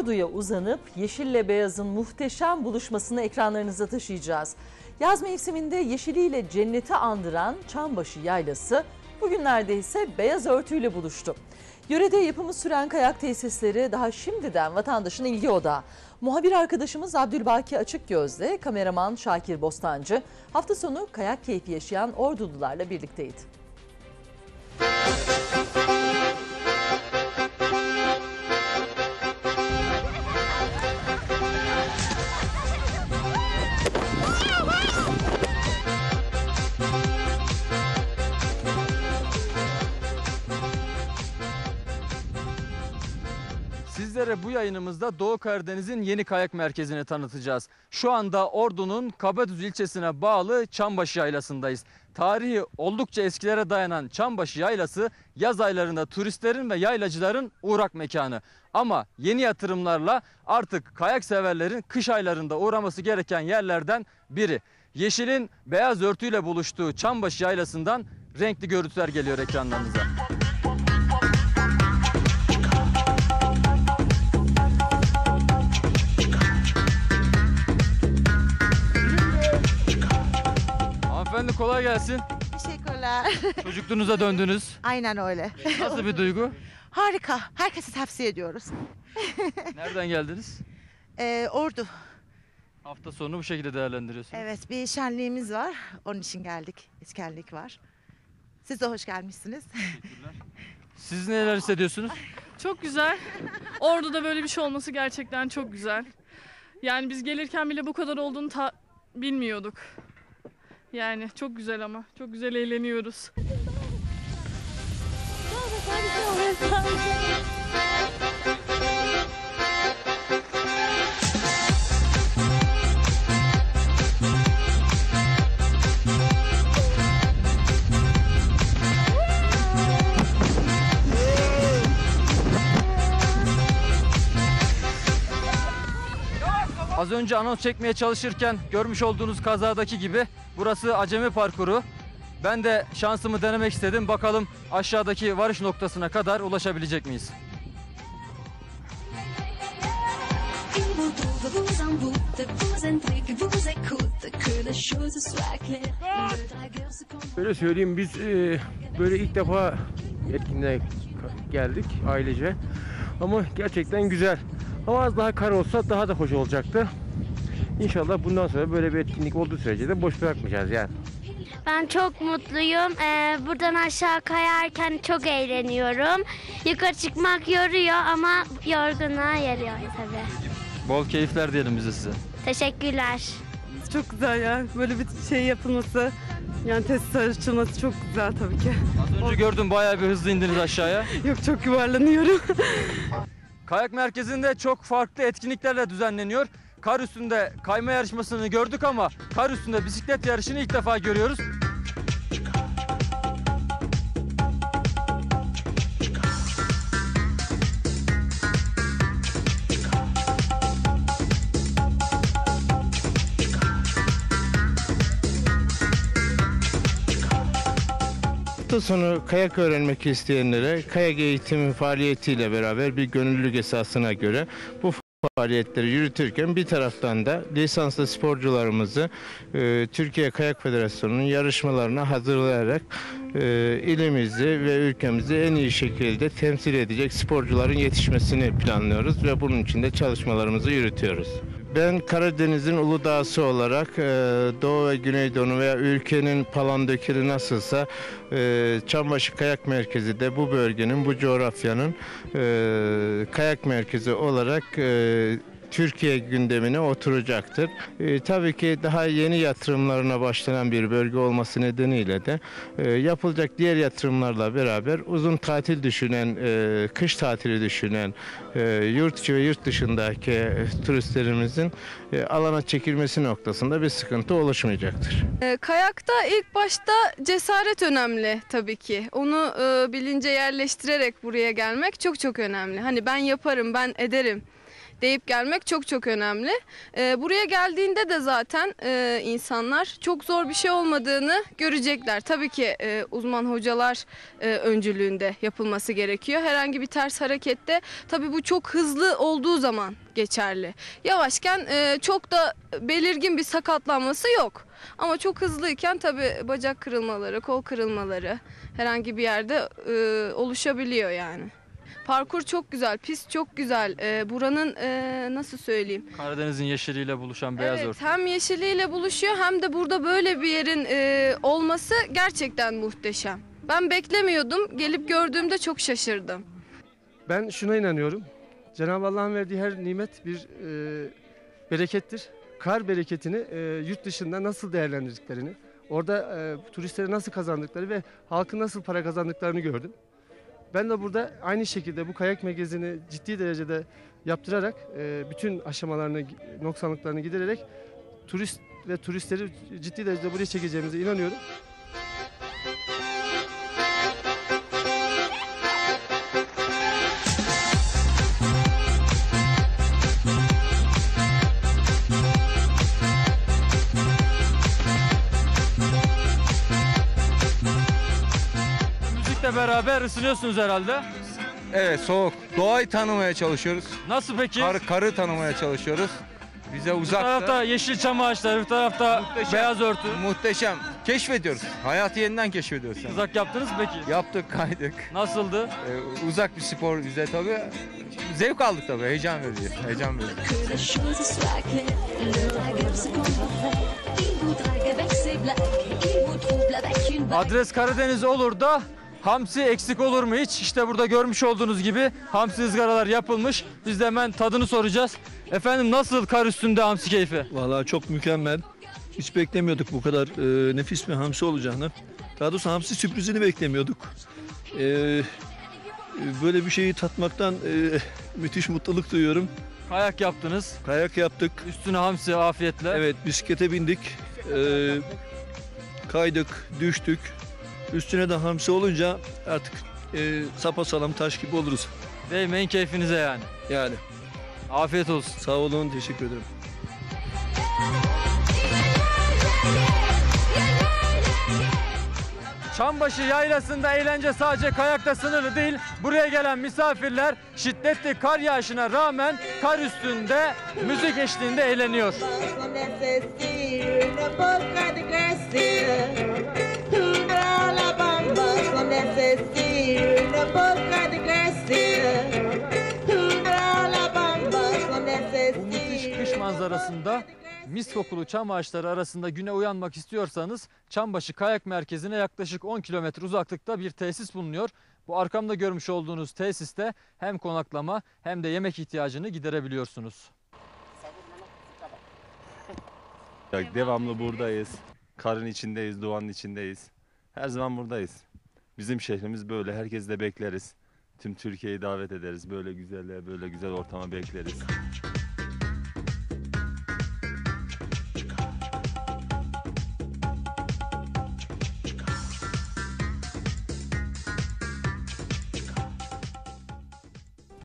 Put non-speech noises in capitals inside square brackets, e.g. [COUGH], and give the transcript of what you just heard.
Ordu'ya uzanıp yeşille beyazın muhteşem buluşmasını ekranlarınıza taşıyacağız. Yaz mevsiminde yeşiliyle cenneti andıran Çambaşı Yaylası bugünlerde ise beyaz örtüyle buluştu. Yörede yapımı süren kayak tesisleri daha şimdiden vatandaşın ilgi odağı. Muhabir arkadaşımız Abdülbaki Açıkgöz'le kameraman Şakir Bostancı hafta sonu kayak keyfi yaşayan Ordulularla birlikteydi. Sizlere bu yayınımızda Doğu Karadeniz'in yeni kayak merkezini tanıtacağız. Şu anda Ordu'nun Kabadüz ilçesine bağlı Çambaşı Yaylası'ndayız. Tarihi oldukça eskilere dayanan Çambaşı Yaylası yaz aylarında turistlerin ve yaylacıların uğrak mekanı. Ama yeni yatırımlarla artık kayak severlerin kış aylarında uğraması gereken yerlerden biri. Yeşilin beyaz örtüyle buluştuğu Çambaşı Yaylası'ndan renkli görüntüler geliyor ekranlarınıza. Hanımefendi kolay gelsin. Teşekkürler. Çocukluğunuza döndünüz. Aynen öyle. Nasıl bir duygu? Harika. Herkese tavsiye ediyoruz. Nereden geldiniz? Ee, Ordu. Hafta sonu bu şekilde değerlendiriyorsunuz. Evet bir şenliğimiz var. Onun için geldik. İskenlik var. Siz de hoş gelmişsiniz. Siz neler hissediyorsunuz? Çok güzel. Ordu'da böyle bir şey olması gerçekten çok güzel. Yani biz gelirken bile bu kadar olduğunu ta- bilmiyorduk. Yani çok güzel ama. Çok güzel eğleniyoruz. Az önce anons çekmeye çalışırken görmüş olduğunuz kazadaki gibi burası acemi parkuru. Ben de şansımı denemek istedim. Bakalım aşağıdaki varış noktasına kadar ulaşabilebilecek miyiz? Il vous trouve, vous en doute, vous intrigue, vous écoute, que les choses soient claires. Le dragueur se comporte. Öyle söyleyeyim biz e, böyle ilk defa etkinliğe geldik ailece. Ama gerçekten güzel. Ama az daha kar olsa daha da hoş olacaktı. İnşallah bundan sonra böyle bir etkinlik olduğu sürece de boş bırakmayacağız yani. Ben çok mutluyum. Ee, buradan aşağı kayarken çok eğleniyorum. Yukarı çıkmak yoruyor ama yorgunluğa yarıyor tabii. Bol keyifler diyelim bize size. Teşekkürler. Çok güzel ya. Böyle bir şey yapılması, yani test açılması çok güzel tabii ki. Az önce gördüm bayağı bir hızlı indiniz aşağıya. [LAUGHS] Yok çok yuvarlanıyorum. [LAUGHS] Kayak merkezinde çok farklı etkinliklerle düzenleniyor. Kar üstünde kayma yarışmasını gördük ama kar üstünde bisiklet yarışını ilk defa görüyoruz. Hafta sonu kayak öğrenmek isteyenlere kayak eğitimi faaliyetiyle beraber bir gönüllülük esasına göre bu faaliyetleri yürütürken bir taraftan da lisanslı sporcularımızı e, Türkiye Kayak Federasyonu'nun yarışmalarına hazırlayarak e, ilimizi ve ülkemizi en iyi şekilde temsil edecek sporcuların yetişmesini planlıyoruz ve bunun için de çalışmalarımızı yürütüyoruz. Ben Karadeniz'in Uludağ'sı olarak e, Doğu ve Güneydoğu veya ülkenin Palandökeri nasılsa e, Çambaşı Kayak Merkezi de bu bölgenin, bu coğrafyanın e, kayak merkezi olarak e, Türkiye gündemine oturacaktır. E, tabii ki daha yeni yatırımlarına başlanan bir bölge olması nedeniyle de e, yapılacak diğer yatırımlarla beraber uzun tatil düşünen, e, kış tatili düşünen e, yurt içi ve yurt dışındaki e, turistlerimizin e, alana çekilmesi noktasında bir sıkıntı oluşmayacaktır. Ee, Kayakta ilk başta cesaret önemli tabii ki. Onu e, bilince yerleştirerek buraya gelmek çok çok önemli. Hani ben yaparım, ben ederim deyip gelmek çok çok önemli. Ee, buraya geldiğinde de zaten e, insanlar çok zor bir şey olmadığını görecekler. Tabii ki e, uzman hocalar e, öncülüğünde yapılması gerekiyor. Herhangi bir ters harekette tabii bu çok hızlı olduğu zaman geçerli. Yavaşken e, çok da belirgin bir sakatlanması yok. Ama çok hızlıyken tabii bacak kırılmaları, kol kırılmaları herhangi bir yerde e, oluşabiliyor yani. Parkur çok güzel, pist çok güzel. E, buranın e, nasıl söyleyeyim? Karadeniz'in yeşiliyle buluşan beyaz evet, örtü. hem yeşiliyle buluşuyor hem de burada böyle bir yerin e, olması gerçekten muhteşem. Ben beklemiyordum. Gelip gördüğümde çok şaşırdım. Ben şuna inanıyorum. Cenab-ı Allah'ın verdiği her nimet bir e, berekettir. Kar bereketini e, yurt dışında nasıl değerlendirdiklerini, orada e, turistlere nasıl kazandıkları ve halkın nasıl para kazandıklarını gördüm. Ben de burada aynı şekilde bu kayak merkezini ciddi derecede yaptırarak, e, bütün aşamalarını, noksanlıklarını gidererek turist ve turistleri ciddi derecede buraya çekeceğimize inanıyorum. Müzikle beraber ısınıyorsunuz herhalde. Evet soğuk. Doğayı tanımaya çalışıyoruz. Nasıl peki? Kar, karı tanımaya çalışıyoruz. Bize Bu uzakta. tarafta yeşil çam ağaçları, bu tarafta Muhteşem. beyaz örtü. Muhteşem. Keşfediyoruz. Hayatı yeniden keşfediyoruz. Yani. Uzak yaptınız mı peki? Yaptık, kaydık. Nasıldı? Ee, uzak bir spor bize tabii. Zevk aldık tabii. Heyecan verici. Heyecan verici. Adres Karadeniz olur da hamsi eksik olur mu hiç? İşte burada görmüş olduğunuz gibi hamsi ızgaralar yapılmış. Biz de hemen tadını soracağız. Efendim nasıl kar üstünde hamsi keyfi? Vallahi çok mükemmel. Hiç beklemiyorduk bu kadar e, nefis bir hamsi olacağını. Daha doğrusu hamsi sürprizini beklemiyorduk. E, e, böyle bir şeyi tatmaktan e, müthiş mutluluk duyuyorum. Kayak yaptınız. Kayak yaptık. Üstüne hamsi afiyetle. Evet bisiklete bindik. E, kaydık, düştük. Üstüne de hamsi olunca artık e, sapasalam taş gibi oluruz. Değmeyin keyfinize yani. Yani Afiyet olsun. sağ olun, teşekkür ederim. Çambaşı yaylasında eğlence sadece kayakta sınırlı değil. Buraya gelen misafirler şiddetli kar yağışına rağmen kar üstünde müzik eşliğinde eğleniyor. Bu müthiş kış manzarasında mis kokulu çam ağaçları arasında güne uyanmak istiyorsanız Çambaşı Kayak Merkezi'ne yaklaşık 10 kilometre uzaklıkta bir tesis bulunuyor. Bu arkamda görmüş olduğunuz tesiste hem konaklama hem de yemek ihtiyacını giderebiliyorsunuz. Devamlı buradayız. Karın içindeyiz, doğanın içindeyiz. Her zaman buradayız. Bizim şehrimiz böyle. Herkesi de bekleriz. Tüm Türkiye'yi davet ederiz. Böyle güzelliğe, böyle güzel ortama bekleriz.